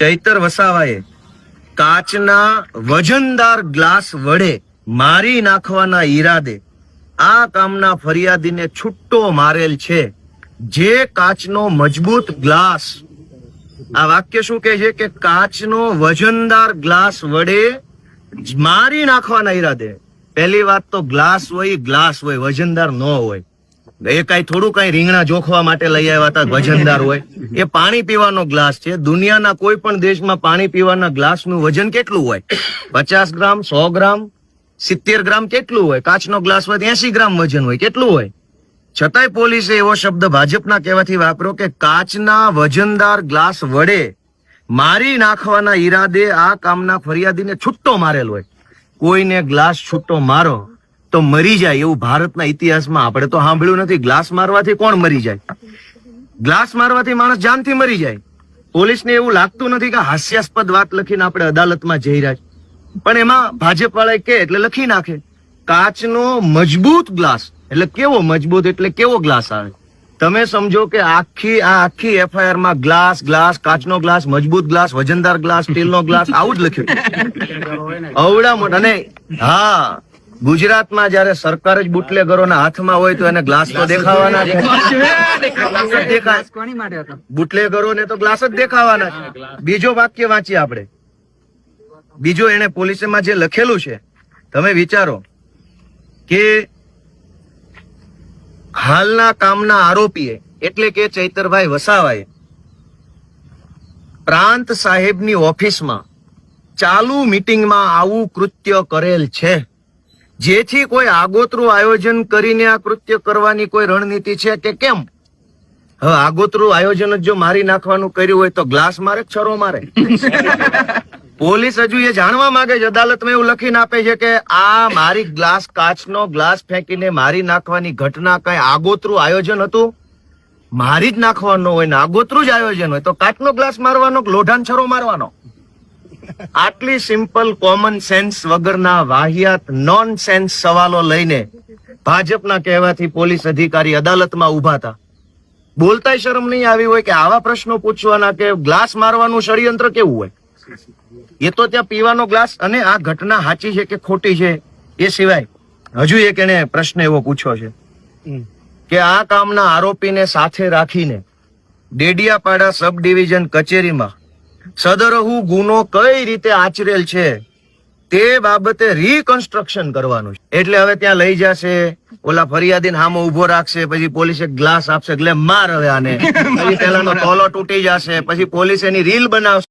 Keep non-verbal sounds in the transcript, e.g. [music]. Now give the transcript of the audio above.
ચૈતર વસાવાએ, કાચના વજનદાર ગ્લાસ વડે મારી નાખવાના ઈરાદે આ કામના ફરિયાદીને છુટ્ટો મારેલ છે. જે કાચનો મજબૂત ગ્લાસ. આ વાક્ય શું કહે છે કે કાચનો વજનદાર ગ્લાસ વડે મારી નાખવાના ઈરાદે. પહેલી વાત તો ગ્લાસ હોય ગ્લાસ હોય, વજનદાર ન હોય. એ કઈ થોડું કઈ રીંગણા જોખવા માટે લઈ આવ્યા હતા વજનદાર હોય. એ પાણી પીવાનો ગ્લાસ છે. દુનિયાના કોઈ પણ દેશમાં પાણી પીવાના ગ્લાસનું વજન કેટલું હોય? પચાસ ગ્રામ, સો ગ્રામ, સિત્તેર ગ્રામ કેટલું હોય? કાચનો ગ્લાસ હોય એસી ગ્રામ વજન હોય. કેટલું હોય? છતાંય પોલીસે એવો શબ્દ ભાજપના કહેવાથી વાપર્યો કે કાચના વજનદાર ગ્લાસ વડે મારી નાખવાના ઈરાદે આ કામના ફરિયાદીને છૂટ્ટો મારેલ હોય. કોઈને ગ્લાસ છૂટ્ટો મારો તો મરી જાય એવું ભારતના ઇતિહાસમાં આપણે તો સાંભળ્યું નથી. ગ્લાસ મારવાથી કોણ મરી જાય? ગ્લાસ મારવાથી માણસ જાનથી મરી જાય. પોલીસને એવું લાગતું નથી કે હાસ્યાસ્પદ વાત લખીને આપણે અદાલતમાં જઈ રહ્યા છીએ. પણ એમાં ભાજપ વાળા કે એટલે લખી નાખે. કાચનો મજબૂત ગ્લાસ. એટલે કેવો મજબૂત એટલે કેવો ગ્લાસ આવે? તમે સમજો કે આખી આ આખી એફઆઈઆરમાં ગ્લાસ ગ્લાસ કાચનો ગ્લાસ મજબૂત ગ્લાસ વજનદાર ગ્લાસ સ્ટીલનો ગ્લાસ આવું જ લખ્યું. [laughs] અવડા મોટા. અને હા ગુજરાતમાં જયારે સરકાર જ બુટલેગરોના હાથમાં હોય તો એને ગ્લાસ તો દેખાવાના હતો? બુટલેગરોને તો ગ્લાસ જ દેખાવાના છે. બીજો વાક્ય વાંચીએ આપણે. બીજો એને પોલીસમાં જે લખેલું છે તમે વિચારો કે હાલના કામના આરોપીએ એટલે કે ચૈતરભાઈ વસાવાએ પ્રાંત સાહેબની ઓફિસમાં ચાલુ મિટિંગમાં આવું કૃત્ય કરેલ છે. જેથી કોઈ આગોતરું આયોજન કરીને આ કૃત્ય કરવાની કોઈ રણનીતિ છે કે કેમ? હવે આગોતરું આયોજન જ જો મારી નાખવાનું કર્યું હોય તો ગ્લાસ મારે છરો મારે? [laughs] પોલીસ હજુ એ જાણવા માંગે છે અદાલતમાં એવું લખીને આપે છે કે આ મારી ગ્લાસ કાચનો ગ્લાસ ફેંકીને મારી નાખવાની ઘટના કઈ આગોતરું આયોજન હતું? મારી જ નાખવાનો હોય ને આગોતરું જ આયોજન હોય તો કાચનો ગ્લાસ મારવાનો લોઢાન છરો મારવાનો? આટલી સિમ્પલ કોમન સેન્સ વગરના વાહિયાત નોન સેન્સ સવાલો લઈને ભાજપના કહેવાથી પોલીસ અધિકારી અદાલતમાં ઊભા હતા. બોલતાય શરમ નહીં આવી હોય કે આવા પ્રશ્નો પૂછવાના કે ગ્લાસ મારવાનું ષડયંત્ર કેવું હોય? એ તો ત્યાં પીવાનો ગ્લાસ અને આ ઘટના સાચી છે કે ખોટી છે એ સિવાય હજુ એક એને પ્રશ્ન એવો પૂછ્યો છે કે આ કામના આરોપીને સાથે રાખીને ડેડિયાપાડા સબ ડિવિઝન કચેરીમાં સદરહુ ગુનો કઈ રીતે આચરેલ છે તે બાબતે રીકન્સ્ટ્રક્શન કરવાનું છે. એટલે હવે ત્યાં લઈ જશે ઓલા ફરિયાદીને હામો ઊભો રાખશે પછી પોલીસે ગ્લાસ આપશે એટલે માર હવે આને. [laughs] પછી પેલાનો તોલો તૂટી જશે પછી પોલીસ એની રીલ બનાવશે.